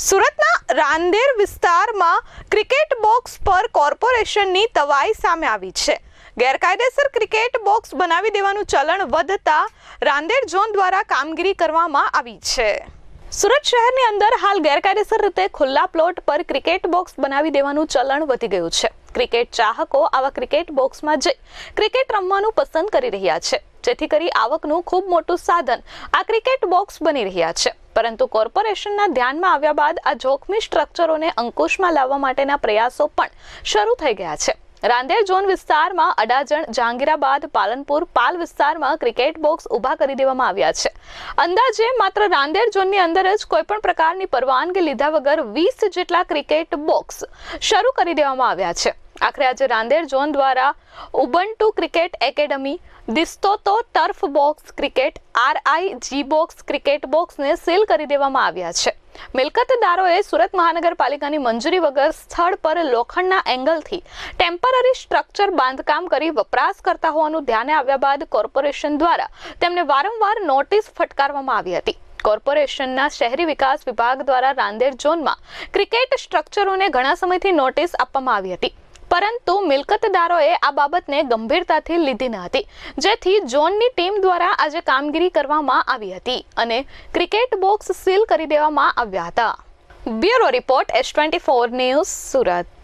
સુરતના રાંદેર વિસ્તારમાં cricket box પર કોર્પોરેશનની તવાઈ સામે આવી છે. ગેરકાયદેસર ક્રિકેટ બોક્સ બનાવી દેવાનું ચલણ વધતા રાંદેર ઝોન દ્વારા કામગીરી કરવામાં આવી છે. સુરત શહેરની અંદર હાલ ગેરકાયદેસર રીતે ખુલ્લા પ્લોટ પર ક્રિકેટ બોક્સ બનાવી દેવાનું ચલણ વધી ગયું છે. ક્રિકેટ ચાહકો આવા ક્રિકેટ બોક્સમાં જઈ ક્રિકેટ રમવાનું પસંદ કરી રહ્યા છે. જેથી કરી આવકનું ખૂબ મોટું સાધન આ ક્રિકેટ બોક્સ બની રહ્યા છે. પરંતુ કોર્પોરેશનના ધ્યાનમાં આવ્યા બાદ આ જોખમી સ્ટ્રક્ચરોને અંકુશમાં લાવવા માટેના પ્રયાસો પણ શરૂ થઈ ગયા છે. રાંદેર ઝોન વિસ્તારમાં અડાજણ, જહાંગીરાબાદ, પાલનપુર, પાલ વિસ્તારમાં ક્રિકેટ બોક્સ ઊભા કરી દેવામાં આવ્યા છે. અંદાજે માત્ર રાંદેર ઝોનની અંદર જ કોઈપણ પ્રકારની પરવાનગી લીધા વગર વીસ જેટલા ક્રિકેટ બોક્સ શરૂ કરી દેવામાં આવ્યા છે. આખરે આજે રાંદેર ઝોન દ્વારા ઉબન્ટુ ક્રિકેટ એકેડમી દિસ્તો તો turf box cricket, RI G box cricket બોક્સને સીલ કરી દેવામાં આવ્યા છે. મિલકતદારોએ સુરત મહાનગરપાલિકાની મંજૂરી વગર સ્થળ પર લોખંડના એંગલથી ટેમ્પરરી સ્ટ્રક્ચર બાંધકામ કરી વપરાશ કરતા હોવાનું ધ્યાને આવ્યા બાદ કોર્પોરેશન દ્વારા તેમને વારંવાર નોટિસ ફટકારવામાં આવી હતી. કોર્પોરેશનના શહેરી વિકાસ વિભાગ દ્વારા રાંદેર ઝોનમાં ક્રિકેટ સ્ટ્રક્ચરોને ઘણા સમયથી નોટિસ આપવામાં આવી હતી. પરંતુ મિલકતદારોએ આ બાબતને ગંભીરતાથી લીધી ન હતી. જેથી જોનની ટીમ દ્વારા આજે કામગીરી કરવામાં આવી હતી અને ક્રિકેટ બોક્સ સીલ કરી દેવામાં આવ્યા હતા. Bureau report S twenty four news Surat.